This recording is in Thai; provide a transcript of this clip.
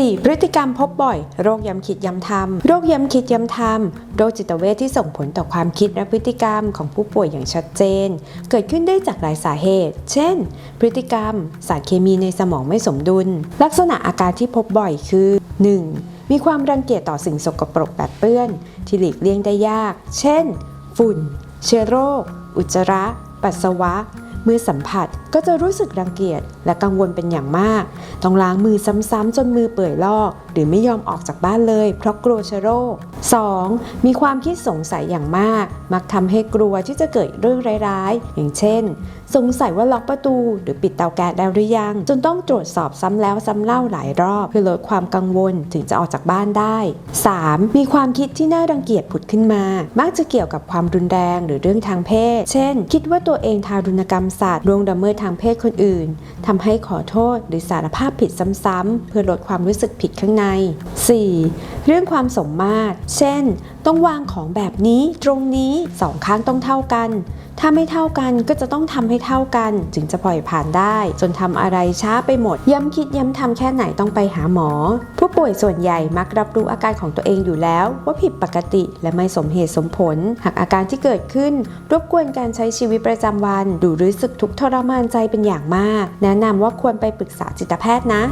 4. พฤติกรรมพบบ่อย โรคย้ำคิดย้ำทำโรคย้ำคิดย้ำทำโรคจิตเวชที่ส่งผลต่อความคิดและพฤติกรรมของผู้ป่วยอย่างชัดเจน เกิดขึ้นได้จากหลายสาเหตุ เช่น พฤติกรรม สารเคมีในสมองไม่สมดุล ลักษณะอาการที่พบบ่อยคือ 1. มีความรังเกียจต่อสิ่งสกปรกแปดเปื้อน ที่หลีกเลี่ยงได้ยาก เช่น ฝุ่น เชื้อโรค อุจจาระ ปัสสาวะเมื่อสัมผัส ก็จะรู้สึกรังเกียจและกังวลเป็นอย่างมาก ต้องล้างมือซ้ำๆจนมือเปื่อยลอก หรือไม่ยอมออกจากบ้านเลย เพราะกลัวเชื้อโรค 2. มีความคิดสงสัยอย่างมาก มักทำให้กลัวที่จะเกิดเรื่องร้ายๆ อย่างเช่น สงสัยว่าล็อกประตู หรือปิดเตาแก๊สแล้วหรือยัง จนต้องตรวจสอบซ้ำแล้วซ้ำเล่าหลายรอบ เพื่อลดความกังวลถึงจะออกจากบ้านได้ 3. มีความคิดที่น่ารังเกียจผุดขึ้นมา มักจะเกี่ยวกับความรุนแรงหรือเรื่องทางเพศ เช่น คิดว่าตัวเองทารุณกรรมสัตว์ล่วงละเมิดทางเพศคนอื่นทำให้ขอโทษหรือสารภาพผิดซ้ำๆเพื่อลดความรู้สึกผิดข้างใน 4. เรื่องความสมมาตร เช่น ต้องวางของแบบนี้ตรงนี้สองข้างต้องเท่ากัน ถ้าไม่เท่ากันก็จะต้องทำให้เท่ากัน จึงจะปล่อยผ่านได้ จนทำอะไรช้าไปหมด ย้ำคิดย้ำทำแค่ไหนต้องไปหาหมอ ผู้ป่วยส่วนใหญ่มักรับรู้อาการของตัวเองอยู่แล้ว ว่าผิดปกติและไม่สมเหตุสมผล หากอาการที่เกิดขึ้น รบกวนการใช้ชีวิตประจำวันดูรู้สึกทุกข์ทรมานใจเป็นอย่างมาก แนะนำว่าควรไปปรึกษาจิตแพทย์นะ